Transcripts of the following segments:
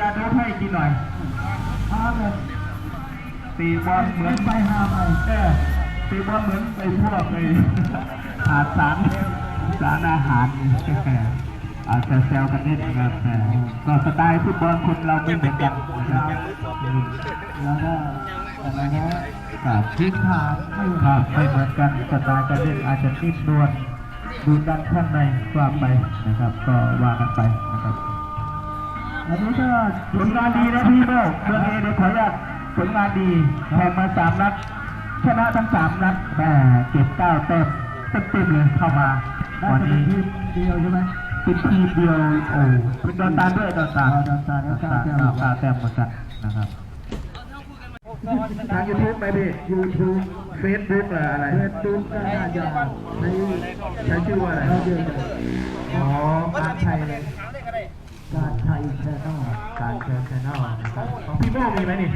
ยาโดบให้กินหน่อยพาเลยตีบอลเหมือนไปหาไปเออตีบอลเหมือนไอ้พวกไอ้ขาดสารสารอาหารอาจจะแซวกันนิดนะครับแต่ก็สไตล์ฟุตบอลคนเราไม่เหมือนกันนะครับแล้วก็อะไรนะครับทิ้งขาดไม่ครับไม่เหมือนกันสไตล์การเล่นอาจจะนิ่มนวลดูดันข้างในกว่าไปนะครับ ก็ว่ากันไปนะครับ อันนี้ก็ผลงานดีนะพี่โมกเมืองเอเดี๋ยวขออนุญาตผลงานดีแข่งมาสามนัดชนะทั้งสามนัดแหมเก็บเก้าแต้มเต็มๆเลยเข้ามาวันนี้เดียวใช่ไหมเป็นทีมเดียวโอ้เป็นดอนตาด้วยดอนตาดอนตาดอนตาลเก้าแต้มเก้าแต้มหมือนกันะครับทางยูทูบไหมพี่ยูทูบเฟซบุ๊กอะไรเฟซบุ๊กก็น่าจะในใช้ชื่อว่าอะไรอ๋อการไทยเลย เชิญแชนแนลนะครับของพี่โมมีไหมนี่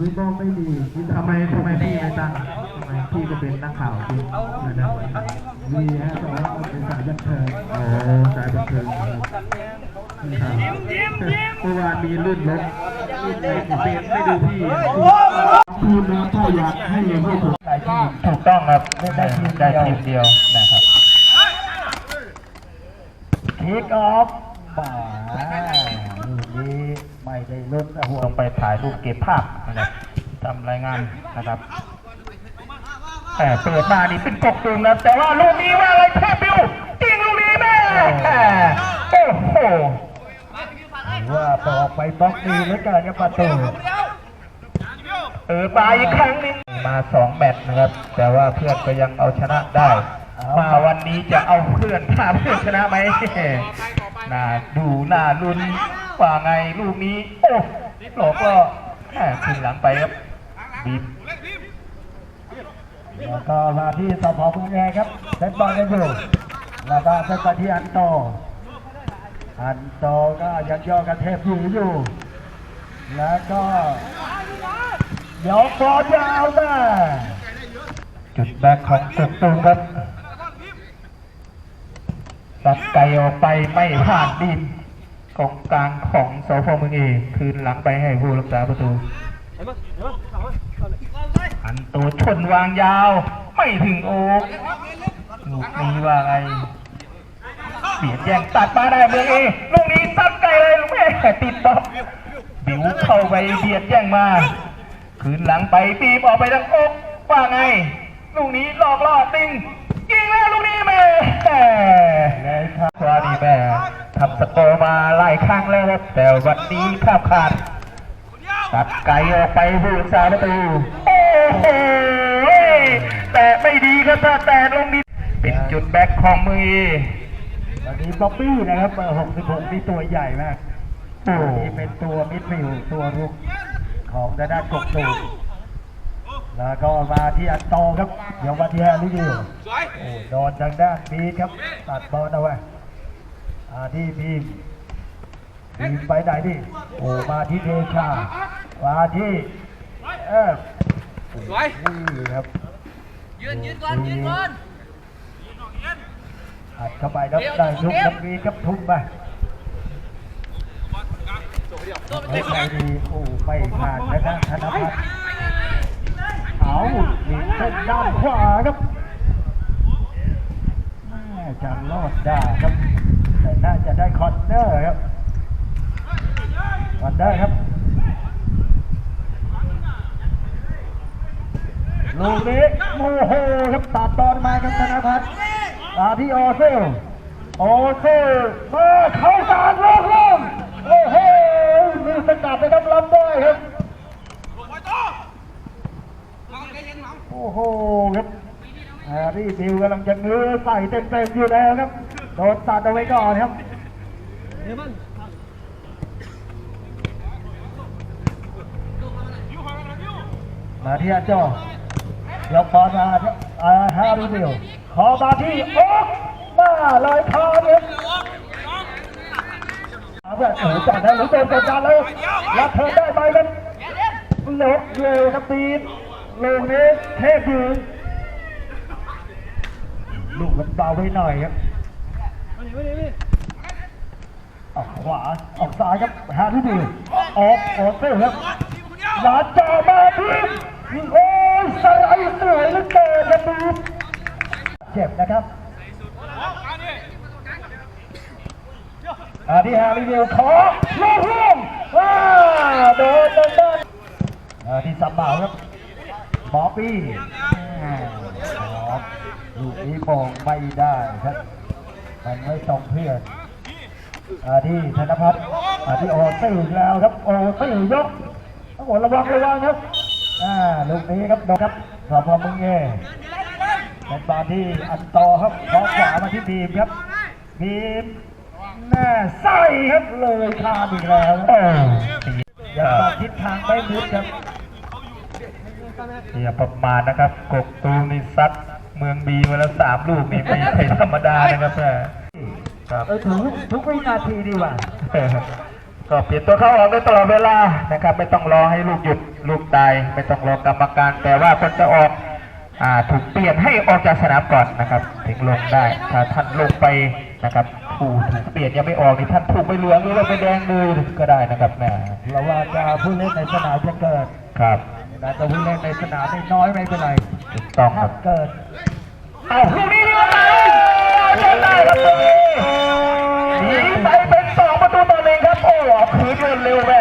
วิโบไม่มีที่ทำไมทำไมพี่ไม่ตั้งทำไมพี่ก็เป็นนักข่าวจริงนะครับมีฮะแต่ว่ามันเป็นสายบันเทิงโอ้สายบันเทิงครับเมื่อวานมีลื่นล้มลื่นล้มเฟซไม่ดูพี่ทีมเราถ้าอยากให้พวกผมได้ทีมถูกต้องครับได้ทีมได้ทีมเดียวนะครับคิกออฟป่าลูกนี้ ไม่ได้ลุ้นนะหัวลงไปถ่ายรูปเก็บภาพนะครับทำรายงานนะครับแต่เปิดมานี่เป็นกบตึงนะแต่ว่าลูกนี้ว่าอะไรแทบปิวจริงลูกนี้แม่โอ้โหว่าปออกไปบล็อกดีเหลือเกินครับประตูเออมาอีกครั้งหนึงมาสองแมตช์นะครับ แต่ว่าเพื่อนก็ยังเอาชนะได้ มาวันนี้จะเอาเพื่อนพาเพื่อนชนะไหมน่าดูน่าลุ้น ว่าไงลูกนี้ โอ้หลอกก็แหมขึ้นหลังไปครับบีบแล้วก็มาที่สพพุงแงครับเซตบอลกันอยู่แล้วก็เซตไปที่อันโต อันโตก็ยังย่อกันเทพอยู่อยู่ แล้วก็ยกบอลยาวมาจุดแบกของตึกตูงครับตัดไกลออกไปไม่ผ่านดิน กองกลางของสพเมืองเอกคืนหลังไปให้ผู้รักษาประตูอันตัวชนวางยาว ไม่ถึงโอกลูกนี้ว่าไงเสียดแย่งตัดมาได้เมืองเอลูกนี้ตัดไกลเลยลูกแม่ติดบล็อบิวเข้าไปเบียดแย่งมา คืนหลังไปบีบออกไปทางอกว่าไง ลูกนี้หลอกล่อติงยิงแล้วลูกนี้แม่เลยครับว่านี่แม่ ทำสกอร์มาหลายครั้งแล้วครับแต่วันนี้ภาพขาดตัดไกลออกไปผู้รักษาประตูโอ้โหแต่ไม่ดีครับถ้าแต่ลงนี้เป็นจุดแบ็คของมือวันนี้บ๊อบบี้นะครับเบอร์66นี่ตัวใหญ่มากอ้ตัวนี้เป็นตัวมิดฟิลตัวรุกของด้านานกบตูนแล้วก็มาที่อันโตครับเดี๋ยวมาที่แฮร์รี่ดิวโอ้โดนทางด้านบีครับตัดบอลเอาไว้ อาที่พีมพีมไปไหนดิโอ้มาที่เดชามาที่เออสวยนี่ครับยืนยืนก่อนยืนก่อนอัดเข้าไปครับได้ทุกครับมีครับทุ่มไปไม่ใช่ดีโอ้ไม่ผ่านนะครับธนพัฒน์เอาดีเส้นด้านขวาครับแม่จะรอดได้ครับ แต่น่าจะได้คอนเนอร์ครับคอนเนอร์ครับ ลูกนี้โมโหครับตัดบอลมาครับธนพัฒน์มาที่โอเซลโอเซลมาเข้ากลางโลกลมโอ้โหมีสกัดไปครับลำได้ครับโอ้โหครับแฮร์รี่บิวกำลังจะเงื้อใส่เต็มๆอยู่แล้วครับ โดนตัดเอาไว้ก่อนครับมาที่อาโจยกบอลมาอาแฮร์รี่บิวขอมาที่โอ๊กมาลอยคอเนี่ยเอาแบบโอ้โหจัดได้หรือโดนกดดันเลยรับเธอได้ไหมครับลบเร็วครับตีนลูกนี้เทพยืนลูกมันเบาไปหน่อยครับ ออกขวาออกซ้ายครับหาที่ดีออกโอกเซ่ครับหลาจ่อมาทีมโอ้ยสไลด์สวยเหลือเกินครับทีเจ็บนะครับอาที่ฮาริเวลขอลูกร่วงว้าโดนโดนโดนที่สับเบาครับหมอปี้ลูกนี้มองไม่ได้ครับ มันไม่ตรงเพื่อนอาที่ธนพัฒน์อาที่โอตื้อแล้วครับโอตื้อยกโอ้โหระวังระวังครับอ่าลูกนี้ครับโดนครับสพมึงเง่เป็นตอนที่อันโตครับขอขวามาที่บีมครับบีมแน่ไส้ครับเลยคาดอีกแล้วอย่าตัดทิศทางไม่มิดครับอย่าประมาทนะครับกกตูนี่ซัด เมืองบีมาแล้วสามลูกนี่ไม่ใช่ธรรมดานะครับแม่ครับเออถือทุกวินาทีดีกว่าก็เปลี่ยนตัวเข้าออกได้ตลอดเวลานะครับ ไม่ต้องรอให้ลูกหยุดลูกตายไม่ต้องรอกรรมการ แต่ว่าคนจะออกอ่าถูกเปลี่ยนให้ออกจากสนามก่อนนะครับ ถึงลงได้ถ้าท่านลงไปนะครับถูกถูกเปลี่ยนยังไม่ออกนี่ท่านถูกไปเหลืองหรือว่าไปแดงเลยก็ได้นะครับแม่เราว่าจะผู้เล่นในสนามจะเกิดครับแต่ตัวผู้เล่นในสนามนี่น้อยไม่เป็นไรถูกต้องคถ้ารับเกิด เอาลูกนี้ดีกว่าเล่นได้ครับตรงนี้หนีไปเป็นสองประตูต่อหนึ่งครับ โอ้ออกคืนเร็วแม่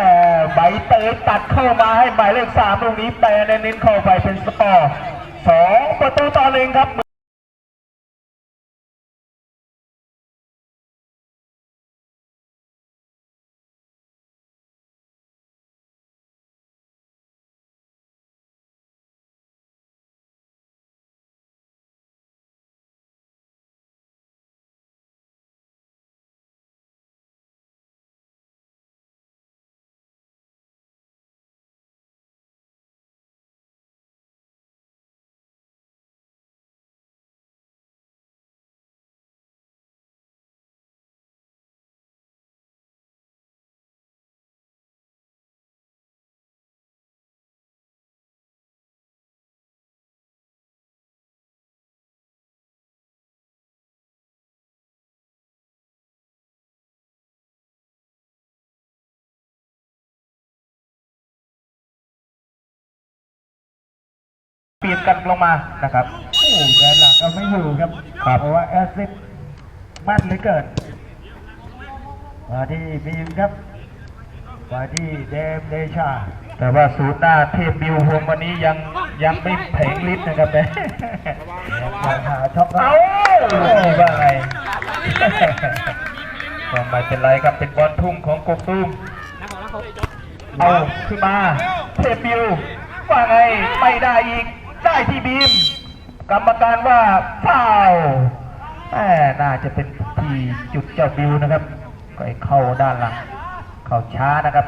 ใบเตยตัดเข้ามาให้หมายเลขสามตรงนี้แปรเน้นเข้าไปเป็นสปอร์สองประตูต่อหนึ่งครับ เปลี่ยนกันลงมานะครับโอ้แดนหลังก็ไม่อยู่ครับครับเพราะว่าแอสซิดมั่นเหลือเกินมาที่บีมครับมาที่เดมเดชา แต่ว่าศูนย์หน้าเทพบิวพวงวันนี้ยังยังไม่เผงฤทธิ์นะครับแม่ยังหาช็อปเอาว่าไงก็ไม่เป็นไรครับเป็นบอลทุ่งของกบตุ้มเอาขึ้นมาเทพบิวว่าไงไม่ได้อีก ได้ที่บีม กรรมการว่าฟาวล์แหมน่าจะเป็นที่จุดเจ้าบิวนะครับ ก็เข้าด้านหลัง เข้าช้านะครับ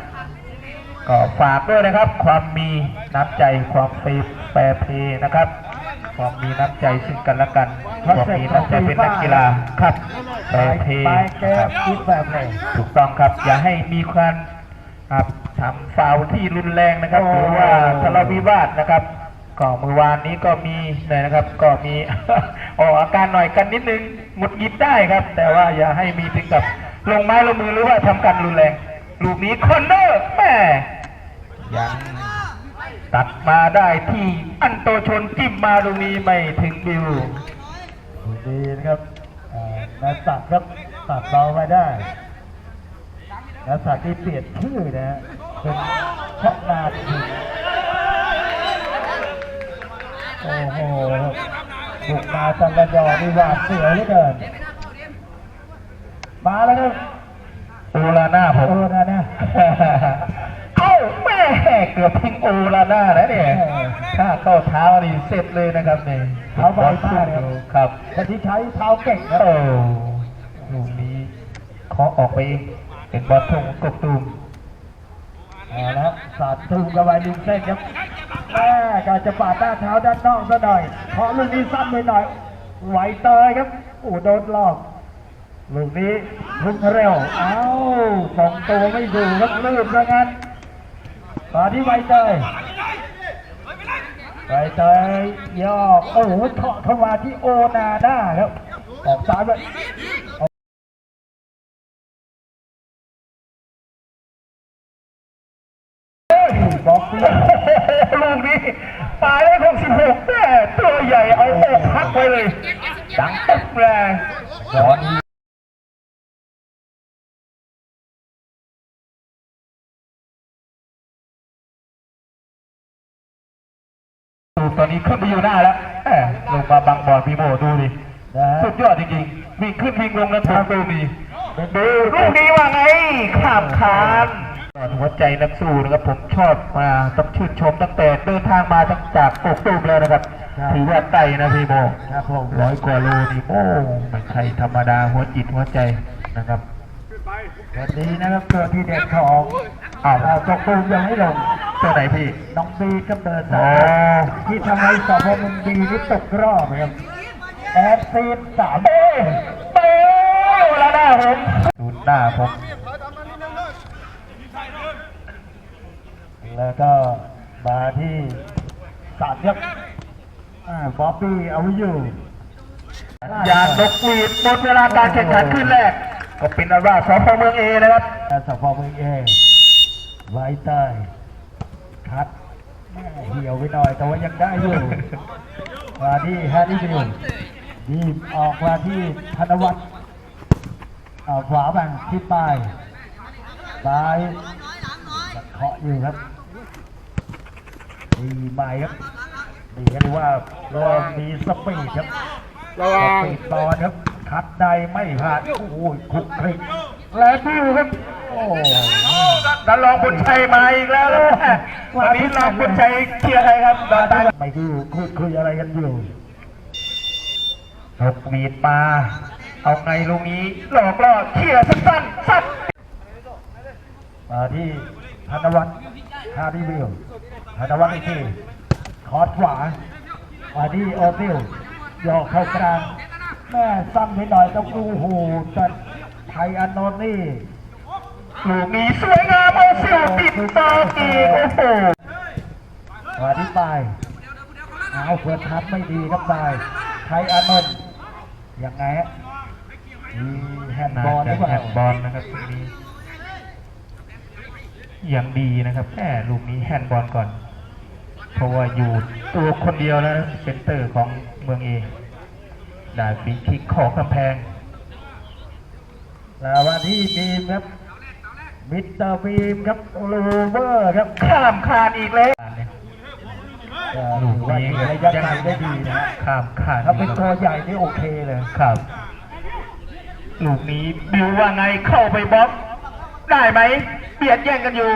ก็ฝากด้วยนะครับ ความมีน้ำใจความเฟรแฟร์เพลย์นะครับ ความมีน้ำใจซึ่งกันและกันความมีน้ำใจเป็นนักกีฬาครับแฟไปร์เพลย์ไปเกนะครับคิดแบบไหนถูกต้องครับ อย่าให้มีการครับทำฟาวที่รุนแรงนะครับหรือว่าทะเลาะวิวาทนะครับ ก็เมื่อวานนี้ก็มีเลยนะครับ ก็มีออกอาการหน่อยกันนิดนึงหงุดหงิดได้ครับ แต่ว่าอย่าให้มีถึงกับลงไม้ลงมือหรือว่าทำการรุนแรง ลูกนี้คอนเนอร์แม่ยังตัดมาได้ที่อันโตชนจิ้มมาตรงนี้ไม่ถึงบิวดีนะครับนักสักดิ์ครับตัดเบาไปได้นักสักดิ์ที่เปลี่ยนชื่อนะฮะเป็นชอกนาดถึง โอ้โหบุกมาจังกันยอนี่หวาดเสียวเหลือเกินมาแล้วครับโอลาน่าผโอ้มนะเนี่ยเอ้าแม่เกือบทิ้งโอลาน่าแล้วเนี่ยถ้าเข้าเท้านี่เสร็จเลยนะครับเนี่ยเท้าเบาผ้าเนี่ยครับแต่ที่ใช้เท้าเก่งนะโอ้ลูกนี้เคาะออกไปเองเป็นบอลทงกบตูม เอาละสาดตูมกับไวลิงเส้นครับแม่การจะปาดหน้าเท้าด้านนอกซะหน่อยเพราะลูกนี้สั้นไปหน่อย ไหวเตยครับโอ้โดนหลอกลูกนี้พุ่งเร็ว เอ้าสองตัวไม่ดูครับลืมซะงั้นมาที่ไวเตยไวเตยยอกโอ้โหเถาะเข้ามาที่โอนาด้าครับออกซ้ายไป ลูกนี้ปลายเลขหกสิบหกแม่ตัวใหญ่เอาอกพักไปเลยดังตกแรงตอนนี้ตอนนี้ขึ้นไปอยู่หน้าแล้วลงมาบังบอลพีโบดูดิสุดยอดจริงๆวิ่งขึ้นวิ่งลงแล้วทางตูมีดูลูกนี้ว่าไงข้ามคาน หัวใจนักสู้นะครับผมชอบมาต้องชื่นชมตั้งแต่เดินทางมาตั้งจากกกตูมแล้วนะครับถือว่าไต่นะพี่โมครับผมร้อยกว่าโลนี่โอ้ไม่ใช่ธรรมดาหัวจิตหัวใจนะครับวันนี้นะครับตัวที่เด็ดของอ้าวตกปูมยังไม่ลงตัวไหนพี่น้องบีก็เดินอ๋สาอยที่ทำให้สพมบีนี่ตกรอบนะครับแอดซีนสามเต้เต้แล้วหน้าผมดูหน้าผม แล้วก็มาที่สามครับอ่าบ๊อบบี้เอาไว้อยู่ยานนกหวีดหมดเวลาการแข่งขันขึ้นแรก ก็เป็นอันว่าสพเมืองเอนะครับสพมเอไว้ใต้คัดแม่เหี่ยวไปหน่อยแต่ว่ายังได้อยู่มาที่แฮร์รี่บิลดีบออกมาที่ธนวัฒน์เอาขวาบังที่ปลายซ้ายยังเคาะอยู่ครับ ดีใหม่ครับดีก็เรียกว่าเริ่มมีสปีดครับระวังสปีดบอลครับคัดใดไม่ผ่านโอ้โหคลุกคลิกและบิวครับโอ้โหดันรองบุญชัยมาอีกแล้วนะวันนี้รองบุญชัยเคลียร์ใครครับดอนตายไม่คือคุยคุยอะไรกันอยู่นกหวีดมาเอาไงลูกนี้หลอกล่อเคลียร์สั้นๆสัดมาที่ธนวัฒน์ฮาร์ดีวิล ธนวัฒน์อีกทีคอร์ดขวามาที่โอซิลยอกเข้ากลางแม่ซ้ำไปหน่อยต้องดูโอ้โหจัดไทยอันโนนนี่ลูกนี้สวยงามโอซิลติดต่ออีกโอ้โหมาที่ปลายเอาเฟิร์สทับไม่ดีครับปลายไทยอันโนนท์ยังไงฮะมีแฮนด์บอลหรือเปล่าแฮนด์บอลนะครับตรงนี้ยังดีนะครับแค่ลูกนี้แฮนด์บอลก่อนเพ ราะว่าอยู่ตัวคนเดียวแล้วนะเซนเตอร์ของเมืองเอได้ฟรีคิกของกำแพงแล้วมาที่บีมครับมิสเตอร์บีมครับลูเวอร์ครับข้ามคานอีกแล้วเอ่อลูกถือว่านี้ยิงระยะไกลได้ดีนะข้ามคานถ้าเป็นตัวใหญ่นี่โอเคเลยครับลูกนี้บิวว่าไงเข้าไปบล็อกได้ไหมเบียดแย่งกันอยู่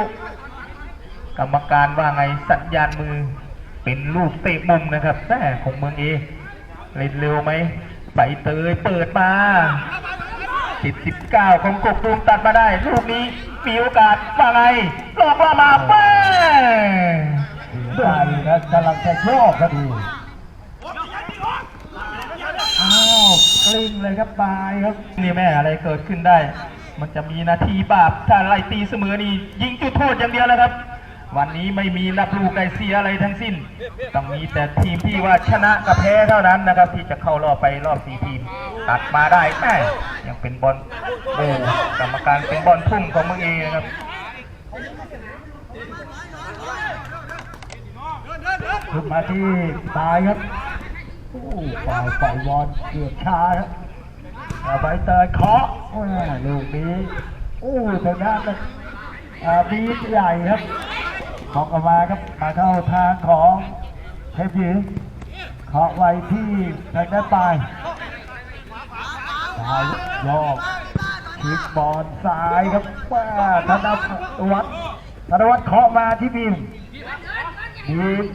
กรรมการว่าไงสัญญาณมือเป็นลูกเตะมุมนะครับแม่ของเมืองเอเล่นเร็วไหมใส่เตยเปิดมาติดสิบเก้าของกบตูมตัดมาได้ลูกนี้มีโอกาสว่าไงหลอกว่ามาแม่ใช่นะกำลังจะโยกพอดีอ้าวกลิ้งเลยครับปลายครับนี่แม่อะไรเกิดขึ้นได้ มันจะมีนาทีบาปถ้าไล่ตีเสมอนี่ยิงจุดโทษอย่างเดียวแล้วครับ วันนี้ไม่มีรับลูกได้เสียอะไรทั้งสิ้น ต้องมีแต่ทีมที่ว่าชนะกับแพ้เท่านั้นนะครับ ที่จะเข้ารอบไปรอบสี่ทีม ตัดมาได้แม่ยังเป็นบอลโอ้กรรมการเป็นบอลพุ่งของมืองเอนะครับขึ้นมาที่ปลายครับโอ้ปลายปล่อยวอลเกือบชาครับเอาใบเตยเคาะลูกนี้โอ้ทางด้านนั้นอ่าบีใหญ่ครับ บอกออกมาครับมาเข้าทางของเทพหญิงเคาไว้ที่ทางด้านปลายซ้ายโยกคิกบอลซ้ายครับว่าธนวัฒน์ธนวัฒน์เคาะมาที่บีมบีม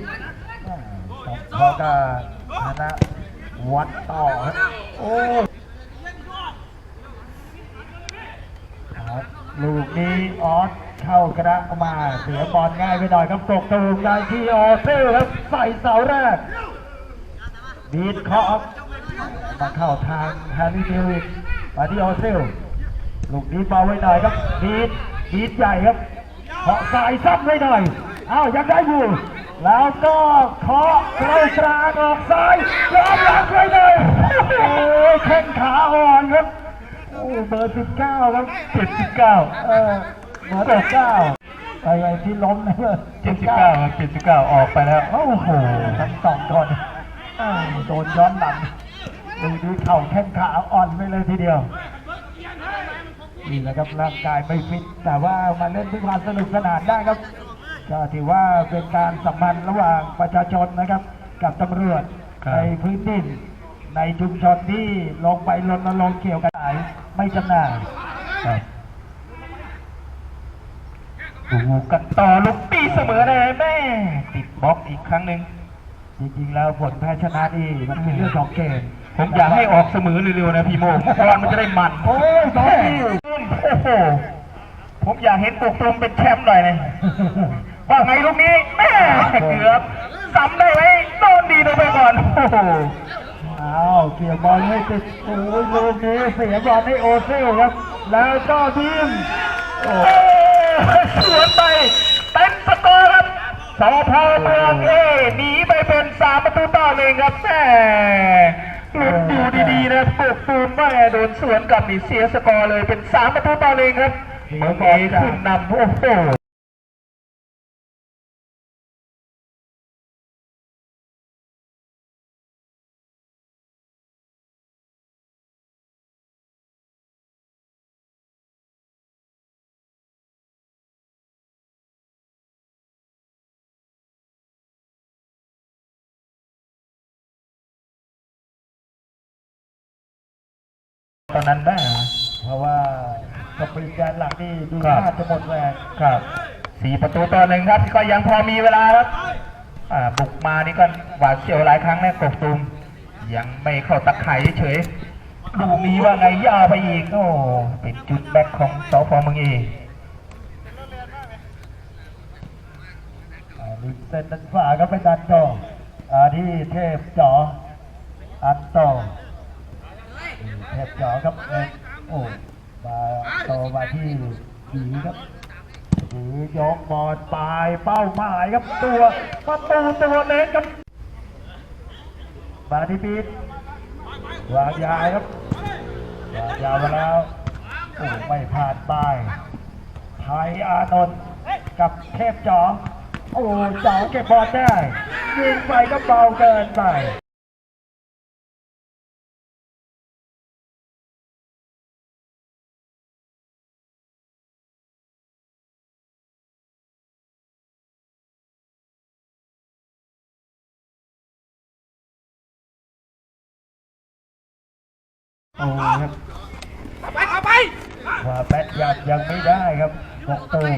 เขาก็ชนวัดต่อครับโอ้ลูกนี้ออส เข้ากระมาเสียบอลง่ายไปหน่อยครับตกตูมได้ที่ออเซลครับใส่เสาแรกบีดเคาะมาเข้าทางแฮร์รี่นิวอีกมาที่ออเซลลูกนี้เบาไว้หน่อยครับบีดบีดใหญ่ครับเคาะสายซ้ำไว้หน่อยอ้าวยังได้อยู่แล้วก็เคาะไกลกลางออกซ้ายยอมหลังไว้เลยโอ้ยแข้งขาอ่อนครับโอ้เบอร์สิบเก้าครับเจ็ดสิบเก้าเออ เบอร์สิบเก้าไปไอ้ที่ล้มนะเบอร์เจ็ดสิบเก้าครับเจ็ดสิบเก้าออกไปแล้ว โอ้โหทั้งสองคนอ้าวโดนย้อนหลังดูนี้เข่าแข้งขาอ่อนไปเลยทีเดียวนี่แหละครับร่างกายไม่ฟิตแต่ว่ามาเล่นด้วยความสนุกสนานได้ครับ ก็ถือว่าเป็นการสัมพันธ์ระหว่างประชาชนนะครับ กับตำรวจครับในพื้นที่ในชุมชนที่ลงไปรณรงค์เกี่ยวกับขายไม่จำหน่าย ดูกันต่อลูกตีเสมอได้แม่ติดบล็อกอีกครั้งหนึ่งจริงๆแล้วผลแพ้ชนะนี่มันเป็นเรื่องของเกมผมอยากให้ออกเสมอเร็วๆนะพี่โมบอลมันจะได้มันโอ้ยบอลนี่โอ้โหผมอยากเห็นปกตรงเป็นแชมป์หน่อยเลยว่าไงลูกนี้แม่เกือบซ้ำได้ไหมโดนดีลงไปก่อนโอ้โหอ้าวเกี่ยวบอลไม่ติดโอ้ยลูกนี้เสียบอลให้โอเซลครับ แล้วก็ทีมโอ้ สวนไปเต็มสกอร์ครับสพเมืองเอหนีไปเป็นสามประตูต่อหนึ่งครับแม่ลุ้นดูดีๆนะปกตูนแม่โดนสวนกลับนี่เสียสกอร์เลยเป็นสามประตูต่อหนึ่งครับเมืองเอขึ้นนำโอ้โห ตอนนั้นได้เหรอเพราะว่าสปริงแกนหลังนี่ดูครับน่าจะหมดแรงครับสี่ประตูต่อหนึ่งครับก็ยังพอมีเวลาครับอ่าบุกมานี่ก็หวาดเสียวหลายครั้งนะกบตุมยังไม่เข้าตะไคร้เฉยดูมีว่าไงยาวไปอีกโอ้เป็นจุดแบ็คของสพเมืองเองอ่าลิงเส้นด้านขวาก็เป็นดันโตอ่าที่เทพจ๋ออันโตนี่ เทพจ๋อครับโอ้มาโตมาที่หยีครับหยียกบอลปลายเป้าหมายครับตัวประตูตัวเล็กครับมาที่ปีดวางยาวครับวางยาวมาแล้วโอ้ไม่ผ่านไปไทยอานนท์กับเทพจ๋อโอ้เจ๋อเก็บบอลได้ยิงไปก็เบาเกินไป โอ้ครับไปไปว่าแปดยัดยังไม่ได้ครับบกตูม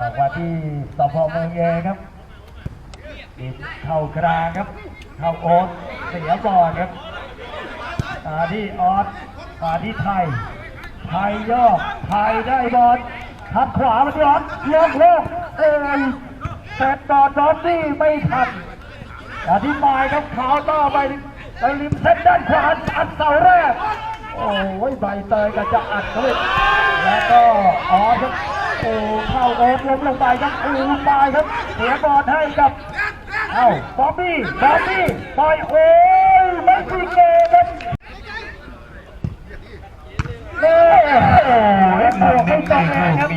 ออกมาที่สพเมืองเอครับอีกเข้ากลางครับ เข้าโอ๊ตเสียบอลครับมาที่ออสมาที่ไทย ไทยย่อไทยได้บอลทัดขวามาที่ออสโลกโลกเอ้ยแปดบอลบอลนี่ไม่ทันอธิบายครับขาวต่อไป ไปริมเส้นด้านขวาอัดเสาแรก โอ้ยใบเตยก็จะอัดเขาเลยแล้วก็อ๋อครับโอ้เข้าโอ๊ตล้มลงไปครับอูปายครับเสียบอลให้กับเอ้าบอบบี้บอบบี้ปล่อยโอ้ยไม่จริงเลยครับเน่โอ้ยบมัวนกไม่ไม่ต้ต้อองงลูคกรับ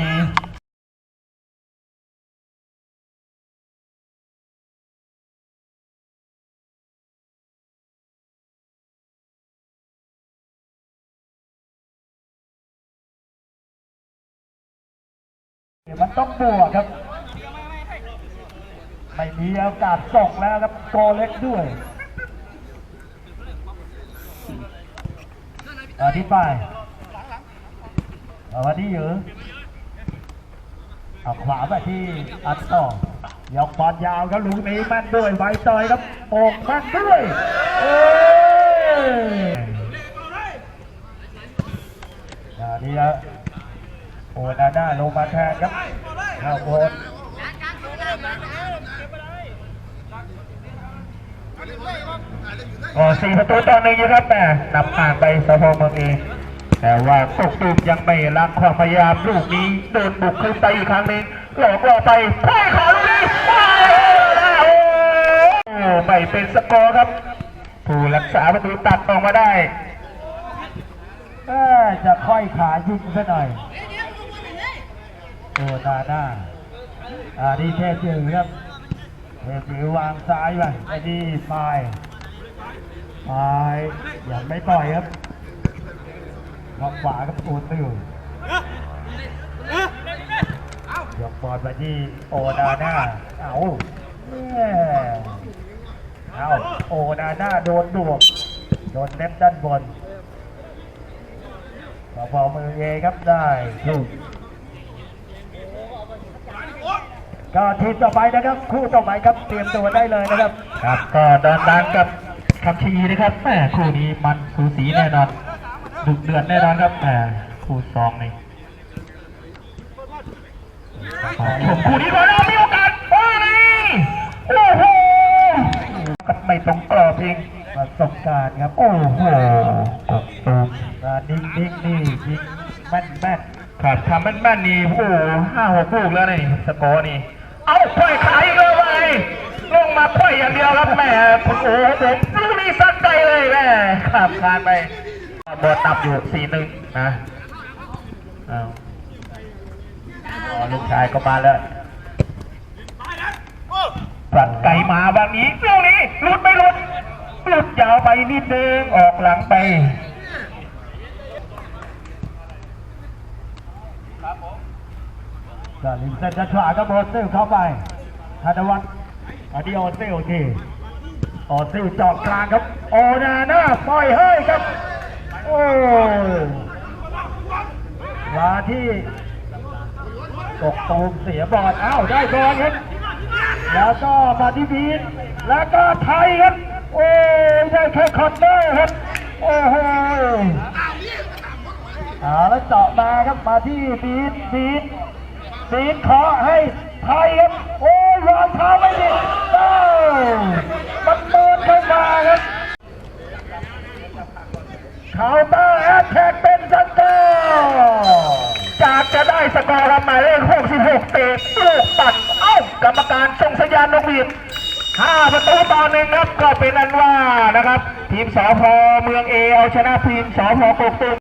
มันต้องบวกครับ ไม่มีโอกาสส่งแล้วครับโกเล็กด้วยอธิบายเอามาที่เหยือเอาขวาไปที่อัดต่อยกบอลยาวครับลูกนี้แม่นด้วยไวซอยครับโอ่งแม่นด้วย โอ้นาด้าลงมาแทนครับเข้าโบนอ๋อสี่ประตูต่อหนึ่งครับแม่นำผ่านไปสพเมืองเองแต่ว่ากกตูมยังไม่รักความพยายามลูกนี้เดินบุกขึ้นไปอีกครั้งหนึ่งหลอกล่อไปพลาดขาลูกนี้ว้าวโอ้ไม่เป็นสกอร์ครับ ผู้รักษาประตูตัดออกมาได้จะค่อยขายิงซะหน่อย โอ้นาด้าอ่าดีเทพยืนครับเทพยืนวางซ้ายไปไอ้ดีปลายไปยังไม่ปล่อยครับขอบขวาครับตูนไม่อยู่ยกบอลมาที่โอนาน่าเอาเอาโอนาน่าโดนดวกโดนเน็บด้านบนพอพอมือเอครับได้ลูก ก็ทีมต่อไปนะครับ คู่ต่อไปครับเตรียมตัวได้เลยนะครับ ครับก็ดอนดันกับคำชีนะครับแหมคู่นี้มันสูสีแน่นอนดุเดือดแน่นอนครับแหมคู่สองนี่ผมคู่นี้ก่อนนะมีโอกาสโอ้ยโอ้โหกับไม่ตรงกรอบเองประสบการณ์ครับ โอ้โหตกตูมานิ่งนิ่งนี่ยิงแม่นแม่นครับทำแม่นๆนี่โอ้โหห้าหกลูกแล้วนี่สกอร์นี่ เอาค่อยขายกเลยไปลงมาค่อยอย่างเดียวครับแม่โอ้โหผมลูกนี้สักไกลเลยแม่ขับคานไปบอลตับอยู่สี่หนึ่งนะเอาลูกชายก็มาแล้วปัดไก่มาบางนี้ลูกนี้หลุดไม่หลุดหลุดยาวไปนิดนึงออกหลังไป ก็ลิงเซนจะฉลาดก็โอซิลเข้าไปธนวัฒน์อันนี้โอซิลทีโอซิลจอดกลางครับ โอนาน่าปล่อยให้ยครับ โอ้ยมาที่ตกตูมเสียบอลอ้าวได้บอลครับ แล้วก็มาที่บีนแล้วก็ไทยครับ โอ้ยได้แค่คอนเนอร์ครับ โอ้โหเอาแล้วเจาะมาครับ มาที่บีนบีน บีขอให้ไทยครับ โอ้ยวางเท้าไม่ดีเอ้ามันเดินเข้ามาครับเคาเตอร์แอตแทกเป็นสกอร์จากจะได้สกอร์รับหมายเลข66เตะลูกปัดเอ้ากรรมการส่งสัญญาณนกหวีด5ประตูต่อหนึ่งครับก็เป็นอันว่านะครับ ทีมสพเมืองเอเอาชนะทีมสพกกตุม